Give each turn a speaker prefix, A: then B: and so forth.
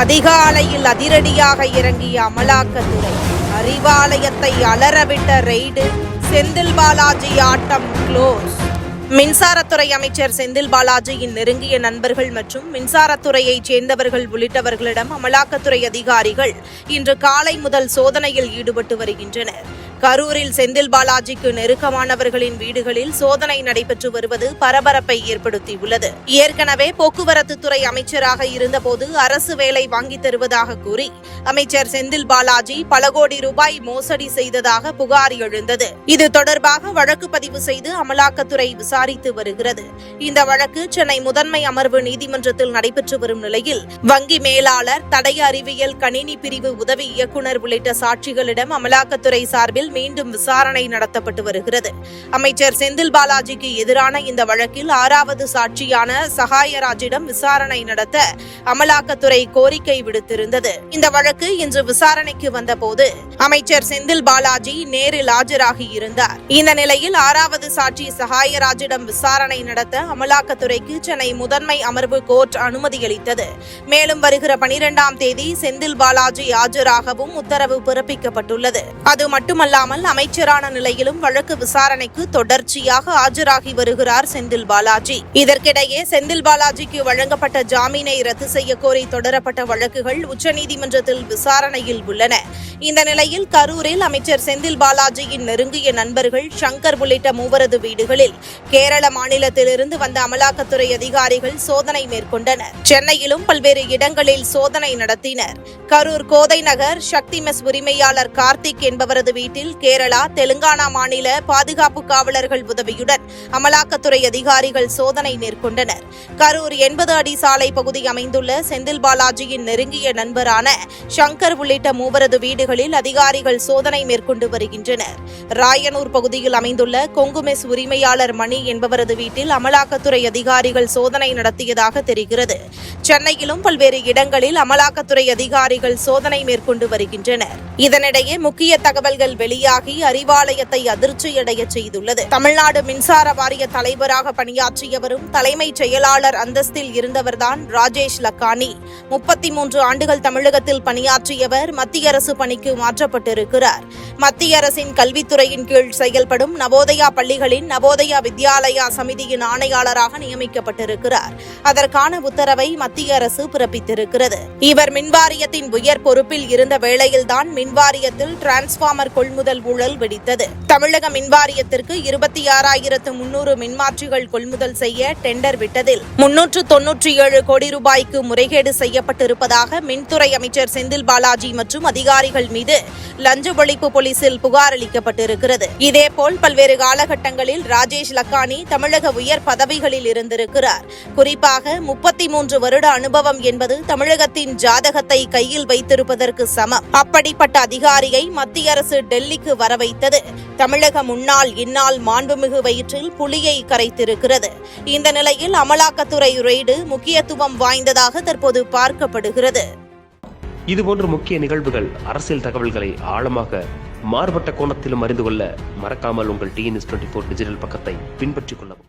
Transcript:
A: அதிகாலையில் அதிரடியாக இறங்கிய அமலாக்கத்துறை அறிவாலயத்தை அலறவிட்ட ரெய்டு செந்தில் பாலாஜி ஆட்டம் க்ளோஸ் மின்சாரத்துறை அமைச்சர் செந்தில் பாலாஜியின் நெருங்கிய நண்பர்கள் மற்றும் மின்சாரத்துறையைச் சேர்ந்தவர்கள் உள்ளிட்டவர்களிடம் அமலாக்கத்துறை அதிகாரிகள் இன்று காலை முதல் சோதனையில் ஈடுபட்டு வருகின்றனர். கரூரில் செந்தில் பாலாஜிக்கு நெருக்கமானவர்களின் வீடுகளில் சோதனை நடைபெற்று வருவது பரபரப்பை ஏற்படுத்தியுள்ளது. ஏற்கனவே போக்குவரத்து துறை அமைச்சராக இருந்தபோது அரசு வேலை வாங்கித் தருவதாக கூறி அமைச்சர் செந்தில் பாலாஜி பல கோடி ரூபாய் மோசடி செய்ததாக புகார் எழுந்தது. இது தொடர்பாக வழக்கு பதிவு செய்து அமலாக்கத்துறை விசாரித்து வருகிறது. இந்த வழக்கு சென்னை முதன்மை அமர்வு நீதிமன்றத்தில் நடைபெற்று வரும் நிலையில் வங்கி மேலாளர் தடய அறிவியல் கணினி பிரிவு உதவி இயக்குநர் உள்ளிட்ட சாட்சிகளிடம் அமலாக்கத்துறை சார்பில் மீண்டும் விசாரணை நடத்தப்பட்டு வருகிறது. அமைச்சர் செந்தில் பாலாஜிக்கு எதிரான இந்த வழக்கில் ஆறாவது சாட்சியான சகாயராஜிடம் விசாரணை நடத்த அமலாக்கத்துறை கோரிக்கை விடுத்திருந்தது. இந்த வழக்கு இன்று விசாரணைக்கு வந்தபோது அமைச்சர் செந்தில் பாலாஜி நேரில் ஆஜராகி இருந்தார். இந்த நிலையில் ஆறாவது சாட்சி சகாயராஜிடம் விசாரணை நடத்த அமலாக்கத்துறைக்கு சென்னை முதன்மை அமர்வு கோர்ட் அனுமதியளித்தது. மேலும் வருகிற பனிரெண்டாம் தேதி செந்தில் பாலாஜி ஆஜராகவும் உத்தரவு பிறப்பிக்கப்பட்டுள்ளது. அது மட்டுமல்ல இல்லாமல் அமைச்சரான நிலையிலும் வழக்கு விசாரணைக்கு தொடர்ச்சியாக ஆஜராகி வருகிறார் செந்தில் பாலாஜி. இதற்கிடையே செந்தில் பாலாஜிக்கு வழங்கப்பட்ட ஜாமீனை ரத்து செய்ய கோரி தொடரப்பட்ட வழக்குகள் உச்சநீதிமன்றத்தில் விசாரணையில் உள்ளன. இந்த நிலையில் கரூரில் அமைச்சர் செந்தில் பாலாஜியின் நெருங்கிய நண்பர்கள் சங்கர் உள்ளிட்ட மூவரது வீடுகளில் கேரள மாநிலத்திலிருந்து வந்த அமலாக்கத்துறை அதிகாரிகள் சோதனை மேற்கொண்டனர். சென்னையிலும் பல்வேறு இடங்களில் சோதனை நடத்தினர். கரூர் கோதை நகர் சக்தி மெஸ் உரிமையாளர் கார்த்திக் என்பவரது வீட்டில் கேரளா தெலுங்கானா மாநில பாதுகாப்பு காவலர்கள் உதவியுடன் அமலாக்கத்துறை அதிகாரிகள் சோதனை மேற்கொண்டனர். கரூர் எண்பது அடி சாலை பகுதி அமைந்துள்ள செந்தில் பாலாஜியின் நெருங்கிய நண்பரான சங்கர் உள்ளிட்ட மூவரது வீடுகளில் அதிகாரிகள் சோதனை மேற்கொண்டு வருகின்றனர். ராயனூர் பகுதியில் அமைந்துள்ள கொங்குமெஸ் உரிமையாளர் மணி என்பவரது வீட்டில் அமலாக்கத்துறை அதிகாரிகள் சோதனை நடத்தியதாக தெரிகிறது. சென்னையிலும் பல்வேறு இடங்களில் அமலாக்கத்துறை அதிகாரிகள் சோதனை மேற்கொண்டு வருகின்றனர். இதனிடையே முக்கிய தகவல்கள் வெளியாகி அறிவாலயத்தை அதிர்ச்சியடைய செய்துள்ளது. தமிழ்நாடு மின்சார வாரிய தலைவராக பணியாற்றியவரும் தலைமைச் செயலாளர் அந்தஸ்தில் இருந்தவர்தான் ராஜேஷ் லக்கானி. முப்பத்தி மூன்று ஆண்டுகள் தமிழகத்தில் பணியாற்றியவர் மத்திய அரசு பணிக்கு மாற்றப்பட்டிருக்கிறார். மத்திய அரசின் கல்வித்துறையின் கீழ் செயல்படும் நவோதயா பள்ளிகளின் நவோதயா வித்யாலயா சமிதியின் ஆணையாளராக நியமிக்கப்பட்டிருக்கிறார். அதற்கான உத்தரவை மத்திய அரசு பிறப்பித்திருக்கிறது. இவர் மின்வாரியத்தின் உயர் பொறுப்பில் இருந்த வேளையில்தான் மின்வாரியத்தில் டிரான்ஸ்பார்மர் கொள்முதல் கொள்முதல் ஊழல் வெடித்தது. தமிழக மின்வாரியத்திற்கு இருபத்தி ஆறாயிரத்து முன்னூறு மின்மாற்றிகள் கொள்முதல் செய்ய டெண்டர் விட்டதில் முன்னூற்று தொன்னூற்றி ஏழு கோடி ரூபாய்க்கு முறைகேடு செய்யப்பட்டிருப்பதாக மின்துறை அமைச்சர் செந்தில் பாலாஜி மற்றும் அதிகாரிகள் மீது லஞ்ச ஒழிப்பு போலீசில் புகார் அளிக்கப்பட்டிருக்கிறது. இதேபோல் பல்வேறு காலகட்டங்களில் ராஜேஷ் லக்கானி தமிழக உயர் பதவிகளில் இருந்திருக்கிறார். குறிப்பாக முப்பத்தி மூன்று வருட அனுபவம் என்பது தமிழகத்தின் ஜாதகத்தை கையில் வைத்திருப்பதற்கு சமம். அப்படிப்பட்ட அதிகாரியை மத்திய அரசு டெல்லி கரைக்கு வரவைத்தது. தமிழக முன்னாள் இந்நாள் மாண்புமிகு வயிற்றில் புலியை கரைத்திருக்கிறது. இந்த நிலையில் அமலாக்கத்துறை ரெய்டு முக்கியத்துவம் வாய்ந்ததாக தற்போது பார்க்கப்படுகிறது.
B: இதுபோன்ற முக்கிய நிகழ்வுகள் அரசியல் தகவல்களை ஆழமாக மாறுபட்ட கோணத்திலும் அறிந்து கொள்ள மறக்காமல் உங்கள் டிஎன்எஸ் டுவெண்ட்டி ஃபோர் டிஜிட்டல் பக்கத்தை பின்பற்றிக் கொள்ளவும்.